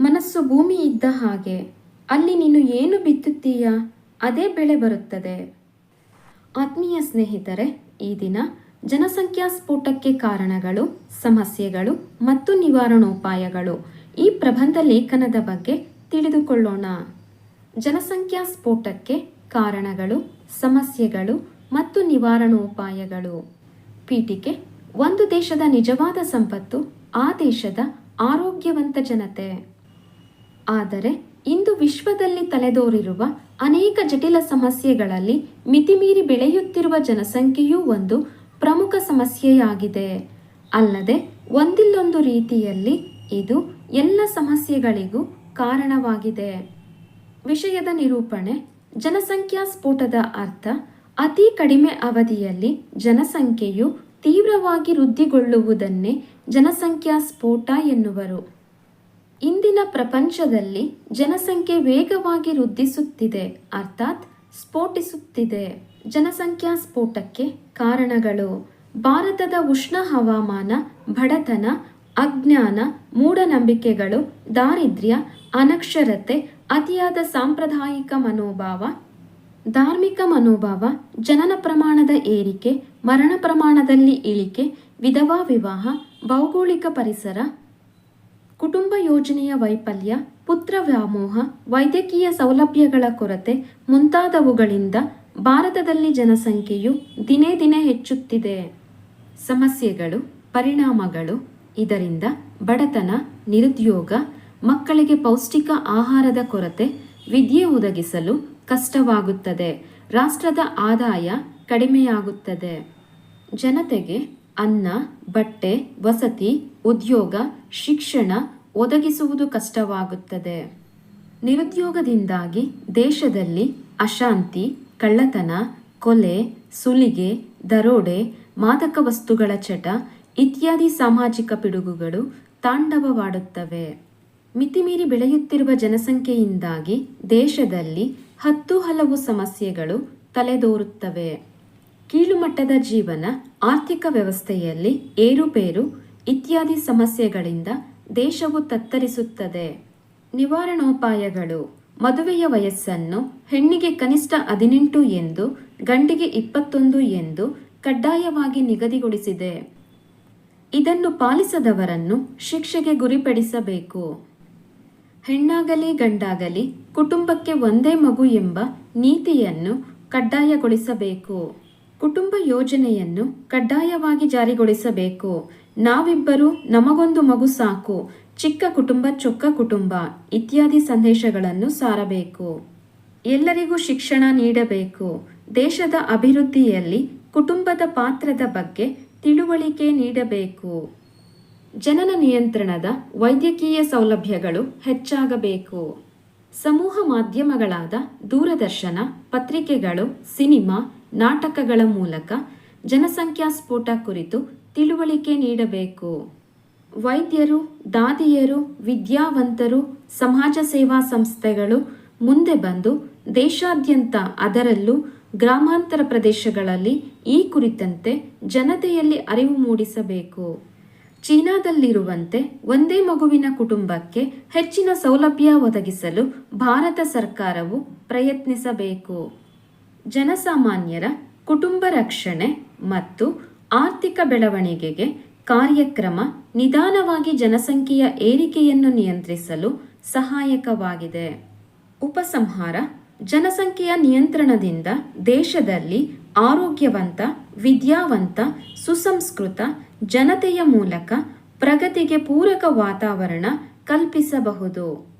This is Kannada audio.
ಮನಸ್ಸು ಭೂಮಿ ಇದ್ದ ಹಾಗೆ, ಅಲ್ಲಿ ನೀನು ಏನು ಬಿತ್ತುತ್ತೀಯ, ಅದೇ ಬೆಳೆ ಬರುತ್ತದೆ. ಆತ್ಮೀಯ ಸ್ನೇಹಿತರೆ, ಈ ದಿನ ಜನಸಂಖ್ಯಾ ಸ್ಫೋಟಕ್ಕೆ ಕಾರಣಗಳು, ಸಮಸ್ಯೆಗಳು ಮತ್ತು ನಿವಾರಣೋಪಾಯಗಳು ಈ ಪ್ರಬಂಧ ಲೇಖನದ ಬಗ್ಗೆ ತಿಳಿದುಕೊಳ್ಳೋಣ. ಜನಸಂಖ್ಯಾ ಸ್ಫೋಟಕ್ಕೆ ಕಾರಣಗಳು, ಸಮಸ್ಯೆಗಳು ಮತ್ತು ನಿವಾರಣೋಪಾಯಗಳು. ಪೀಠಿಕೆ, ಒಂದು ದೇಶದ ನಿಜವಾದ ಸಂಪತ್ತು, ಆ ದೇಶದ ಆರೋಗ್ಯವಂತ ಜನತೆ. ಆದರೆ ಇಂದು ವಿಶ್ವದಲ್ಲಿ ತಲೆದೋರಿರುವ ಅನೇಕ ಜಟಿಲ ಸಮಸ್ಯೆಗಳಲ್ಲಿ ಮಿತಿಮೀರಿ ಬೆಳೆಯುತ್ತಿರುವ ಜನಸಂಖ್ಯೆಯೂ ಒಂದು ಪ್ರಮುಖ ಸಮಸ್ಯೆಯಾಗಿದೆ. ಅಲ್ಲದೆ ಒಂದಿಲ್ಲೊಂದು ರೀತಿಯಲ್ಲಿ ಇದು ಎಲ್ಲ ಸಮಸ್ಯೆಗಳಿಗೂ ಕಾರಣವಾಗಿದೆ. ವಿಷಯದ ನಿರೂಪಣೆ, ಜನಸಂಖ್ಯಾ ಸ್ಫೋಟದ ಅರ್ಥ, ಅತಿ ಕಡಿಮೆ ಅವಧಿಯಲ್ಲಿ ಜನಸಂಖ್ಯೆಯು ತೀವ್ರವಾಗಿ ವೃದ್ಧಿಗೊಳ್ಳುವುದನ್ನೇ ಜನಸಂಖ್ಯಾ ಸ್ಫೋಟ ಎನ್ನುವರು. ಇಂದಿನ ಪ್ರಪಂಚದಲ್ಲಿ ಜನಸಂಖ್ಯೆ ವೇಗವಾಗಿ ವೃದ್ಧಿಸುತ್ತಿದೆ, ಅರ್ಥಾತ್ ಸ್ಫೋಟಿಸುತ್ತಿದೆ. ಜನಸಂಖ್ಯಾ ಸ್ಫೋಟಕ್ಕೆ ಕಾರಣಗಳು. ಭಾರತದ ಉಷ್ಣ ಹವಾಮಾನ, ಬಡತನ, ಅಜ್ಞಾನ, ಮೂಢನಂಬಿಕೆಗಳು, ದಾರಿದ್ರ್ಯ, ಅನಕ್ಷರತೆ, ಅತಿಯಾದ ಸಾಂಪ್ರದಾಯಿಕ ಮನೋಭಾವ, ಧಾರ್ಮಿಕ ಮನೋಭಾವ, ಜನನ ಪ್ರಮಾಣದ ಏರಿಕೆ, ಮರಣ ಪ್ರಮಾಣದಲ್ಲಿ ಇಳಿಕೆ, ವಿಧವಾ ವಿವಾಹ, ಭೌಗೋಳಿಕ ಪರಿಸರ ಕುಟುಂಬ ಯೋಜನೆಯ ವೈಫಲ್ಯ, ಪುತ್ರ ವ್ಯಾಮೋಹ, ವೈದ್ಯಕೀಯ ಸೌಲಭ್ಯಗಳ ಕೊರತೆ ಮುಂತಾದವುಗಳಿಂದ ಭಾರತದಲ್ಲಿ ಜನಸಂಖ್ಯೆಯು ದಿನೇ ದಿನೇ ಹೆಚ್ಚುತ್ತಿದೆ. ಸಮಸ್ಯೆಗಳು, ಪರಿಣಾಮಗಳು, ಇದರಿಂದ ಬಡತನ, ನಿರುದ್ಯೋಗ, ಮಕ್ಕಳಿಗೆ ಪೌಷ್ಟಿಕ ಆಹಾರದ ಕೊರತೆ, ವಿದ್ಯೆ ಒದಗಿಸಲು ಕಷ್ಟವಾಗುತ್ತದೆ. ರಾಷ್ಟ್ರದ ಆದಾಯ ಕಡಿಮೆಯಾಗುತ್ತದೆ. ಜನತೆಗೆ ಅನ್ನ, ಬಟ್ಟೆ, ವಸತಿ, ಉದ್ಯೋಗ, ಶಿಕ್ಷಣ ಒದಗಿಸುವುದು ಕಷ್ಟವಾಗುತ್ತದೆ. ನಿರುದ್ಯೋಗದಿಂದಾಗಿ ದೇಶದಲ್ಲಿ ಅಶಾಂತಿ, ಕಳ್ಳತನ, ಕೊಲೆ, ಸುಲಿಗೆ, ದರೋಡೆ, ಮಾದಕ ವಸ್ತುಗಳ ಚಟ ಇತ್ಯಾದಿ ಸಾಮಾಜಿಕ ಪಿಡುಗುಗಳು ತಾಂಡವವಾಡುತ್ತವೆ. ಮಿತಿಮೀರಿ ಬೆಳೆಯುತ್ತಿರುವ ಜನಸಂಖ್ಯೆಯಿಂದಾಗಿ ದೇಶದಲ್ಲಿ ಹತ್ತು ಹಲವು ಸಮಸ್ಯೆಗಳು ತಲೆದೋರುತ್ತವೆ. ಕೀಳುಮಟ್ಟದ ಜೀವನ, ಆರ್ಥಿಕ ವ್ಯವಸ್ಥೆಯಲ್ಲಿ ಏರುಪೇರು ಇತ್ಯಾದಿ ಸಮಸ್ಯೆಗಳಿಂದ ದೇಶವು ತತ್ತರಿಸುತ್ತದೆ. ನಿವಾರಣೋಪಾಯಗಳು. ಮದುವೆಯ ವಯಸ್ಸನ್ನು ಹೆಣ್ಣಿಗೆ ಕನಿಷ್ಠ ಹದಿನೆಂಟು ಎಂದು, ಗಂಡಿಗೆ ಇಪ್ಪತ್ತೊಂದು ಎಂದು ಕಡ್ಡಾಯವಾಗಿ ನಿಗದಿಗೊಳಿಸಿದೆ. ಇದನ್ನು ಪಾಲಿಸದವರನ್ನು ಶಿಕ್ಷೆಗೆ ಗುರಿಪಡಿಸಬೇಕು. ಹೆಣ್ಣಾಗಲಿ, ಗಂಡಾಗಲಿ ಕುಟುಂಬಕ್ಕೆ ಒಂದೇ ಮಗು ಎಂಬ ನೀತಿಯನ್ನು ಕಡ್ಡಾಯಗೊಳಿಸಬೇಕು. ಕುಟುಂಬ ಯೋಜನೆಯನ್ನು ಕಡ್ಡಾಯವಾಗಿ ಜಾರಿಗೊಳಿಸಬೇಕು. ನಾವಿಬ್ಬರು ನಮಗೊಂದು ಮಗು ಸಾಕು, ಚಿಕ್ಕ ಕುಟುಂಬ, ಚೊಕ್ಕ ಕುಟುಂಬ ಇತ್ಯಾದಿ ಸಂದೇಶಗಳನ್ನು ಸಾರಬೇಕು. ಎಲ್ಲರಿಗೂ ಶಿಕ್ಷಣ ನೀಡಬೇಕು. ದೇಶದ ಅಭಿವೃದ್ಧಿಯಲ್ಲಿ ಕುಟುಂಬದ ಪಾತ್ರದ ಬಗ್ಗೆ ತಿಳುವಳಿಕೆ ನೀಡಬೇಕು. ಜನನ ನಿಯಂತ್ರಣದ ವೈದ್ಯಕೀಯ ಸೌಲಭ್ಯಗಳು ಹೆಚ್ಚಾಗಬೇಕು. ಸಮೂಹ ಮಾಧ್ಯಮಗಳಾದ ದೂರದರ್ಶನ, ಪತ್ರಿಕೆಗಳು, ಸಿನಿಮಾ ನಾಟಕಗಳ ಮೂಲಕ ಜನಸಂಖ್ಯಾ ಸ್ಫೋಟ ಕುರಿತು ತಿಳುವಳಿಕೆ ನೀಡಬೇಕು. ವೈದ್ಯರು, ದಾದಿಯರು, ವಿದ್ಯಾವಂತರು, ಸಮಾಜ ಸೇವಾ ಸಂಸ್ಥೆಗಳು ಮುಂದೆ ಬಂದು ದೇಶಾದ್ಯಂತ ಅದರಲ್ಲೂ ಗ್ರಾಮಾಂತರ ಪ್ರದೇಶಗಳಲ್ಲಿ ಈ ಕುರಿತಂತೆ ಜನತೆಯಲ್ಲಿ ಅರಿವು ಮೂಡಿಸಬೇಕು. ಚೀನಾದಲ್ಲಿರುವಂತೆ ಒಂದೇ ಮಗುವಿನ ಕುಟುಂಬಕ್ಕೆ ಹೆಚ್ಚಿನ ಸೌಲಭ್ಯ ಒದಗಿಸಲು ಭಾರತ ಸರ್ಕಾರವು ಪ್ರಯತ್ನಿಸಬೇಕು. ಜನಸಾಮಾನ್ಯರ ಕುಟುಂಬ ರಕ್ಷಣೆ ಮತ್ತು ಆರ್ಥಿಕ ಬೆಳವಣಿಗೆಗೆ ಕಾರ್ಯಕ್ರಮ ನಿಧಾನವಾಗಿ ಜನಸಂಖ್ಯೆಯ ಏರಿಕೆಯನ್ನು ನಿಯಂತ್ರಿಸಲು ಸಹಾಯಕವಾಗಿದೆ. ಉಪಸಂಹಾರ, ಜನಸಂಖ್ಯೆಯ ನಿಯಂತ್ರಣದಿಂದ ದೇಶದಲ್ಲಿ ಆರೋಗ್ಯವಂತ, ವಿದ್ಯಾವಂತ, ಸುಸಂಸ್ಕೃತ, ಜನತೆಯ ಮೂಲಕ ಪ್ರಗತಿಗೆ ಪೂರಕ ವಾತಾವರಣ ಕಲ್ಪಿಸಬಹುದು.